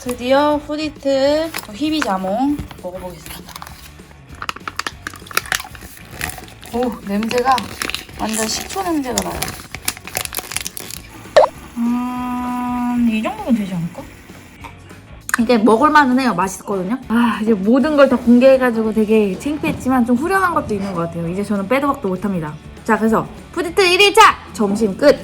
드디어 푸디트 희비 자몽 먹어보겠습니다. 오 냄새가 완전 식초 냄새가 나요. 음, 이 정도면 되지 않을까? 이제 먹을만은 해요. 맛있거든요. 아 이제 모든 걸 다 공개해가지고 되게 창피했지만 좀 후련한 것도 있는 것 같아요. 이제 저는 빼도 박도 못합니다. 자 그래서 푸디트 1일차 점심 끝.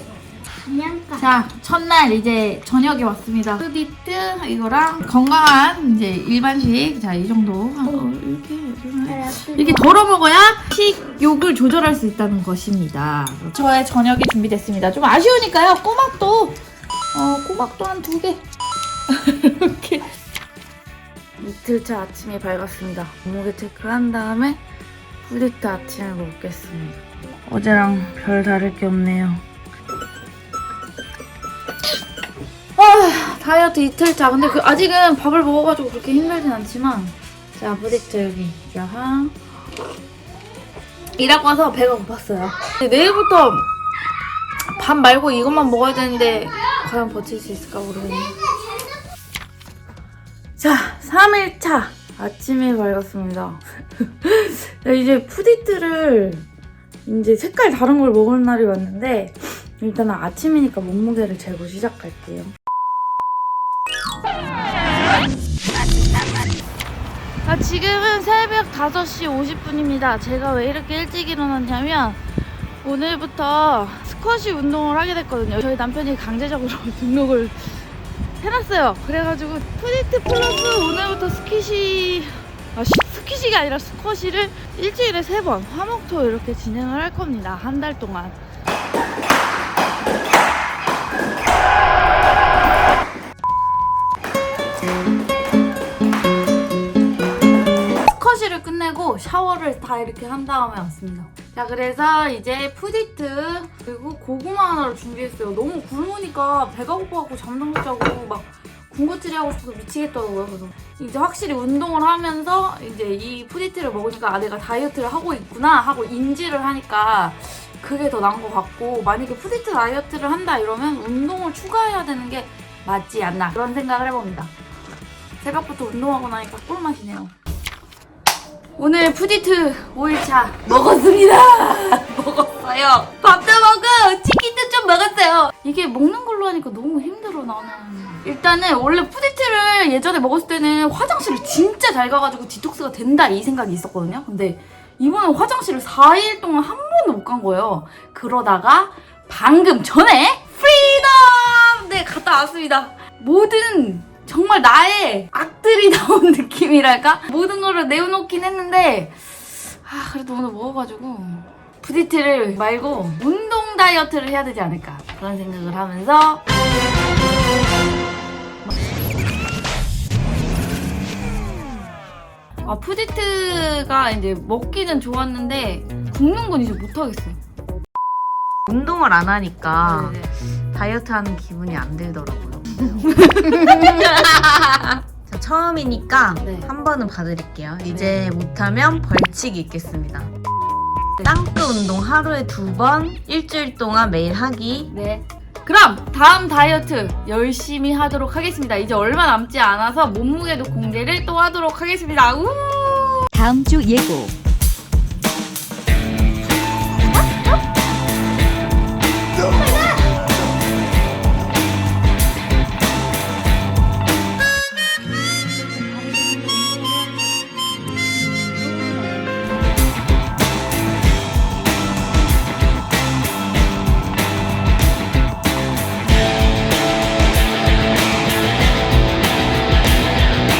그냥까. 자, 첫날 이제 저녁에 왔습니다. 푸디트 이거랑 건강한 이제 일반식. 자, 이 정도. 하고 이렇게 이렇게 이렇게 덜어 먹어야 식욕을 조절할 수 있다는 것입니다. 저의 저녁이 준비됐습니다. 좀 아쉬우니까요. 꼬막도 어, 꼬막도 한 두 개. 이렇게 이틀차 아침이 밝았습니다. 몸무게 체크한 다음에 푸디트 아침을 먹겠습니다. 어제랑 별 다를 게 없네요. 다이어트 이틀 차. 근데 그 아직은 밥을 먹어가지고 그렇게 힘들진 않지만. 자, 브릭트 여기. 야하. 일하고 와서 배가 고팠어요. 내일부터 밥 말고 이것만 먹어야 되는데 과연 버틸 수 있을까 모르겠네. 자, 3일차. 아침이 밝았습니다. 네, 이제 푸디트를 이제 색깔 다른 걸 먹을 날이 왔는데 일단은 아침이니까 몸무게를 재고 시작할게요. 아, 지금은 새벽 5시 50분입니다. 제가 왜 이렇게 일찍 일어났냐면 오늘부터 스쿼시 운동을 하게 됐거든요. 저희 남편이 강제적으로 등록을 해놨어요. 그래가지고 푸디트 플러스 오늘부터 스키시 아, 시- 스키시가 아니라 스쿼시를 일주일에 세 번 화목토 이렇게 진행을 할 겁니다. 한 달 동안. 스쿼시를 끝내고 샤워를 다 이렇게 한 다음에 왔습니다. 자, 그래서 이제 푸디트 그리고 고구마 하나를 준비했어요. 너무 굶으니까 배가 고파갖고 잠도 못 자고 막 군것질이 하고 싶어서 미치겠더라고요. 그래서 이제 확실히 운동을 하면서 이제 이 푸디트를 먹으니까 아 내가 다이어트를 하고 있구나 하고 인지를 하니까 그게 더 나은 것 같고 만약에 푸디트 다이어트를 한다 이러면 운동을 추가해야 되는 게 맞지 않나 그런 생각을 해봅니다. 새벽부터 운동하고 나니까 꿀맛이네요. 오늘 푸디트 5일차 먹었습니다. 먹었어요. 밥도 먹고 치킨도 좀 먹었어요. 이게 먹는 걸로 하니까 너무 힘들어 나는. 일단은 원래 푸디트를 예전에 먹었을 때는 화장실을 진짜 잘 가가지고 디톡스가 된다 이 생각이 있었거든요. 근데 이번에 화장실을 4일 동안 한 번도 못 간 거예요. 그러다가 방금 전에 프리덤! 네, 갔다 왔습니다. 모든 정말 나의 악들이 나온 느낌이랄까? 모든 거를 내어놓긴 했는데 아 그래도 오늘 먹어가지고 푸디트를 말고 운동 다이어트를 해야 되지 않을까 그런 생각을 하면서 아 푸디트가 이제 먹기는 좋았는데 굽는 건 이제 못하겠어요 운동을 안 하니까 네네. 다이어트 하는 기분이 안 들더라고요. 자, 처음이니까 네. 한 번은 봐드릴게요. 이제 못하면 벌칙이 있겠습니다. 땅크 운동 하루에 두 번, 일주일 동안 매일 하기. 네. 그럼 다음 다이어트 열심히 하도록 하겠습니다. 이제 얼마 남지 않아서 몸무게도 공개를 또 하도록 하겠습니다. 우! 다음 주 예고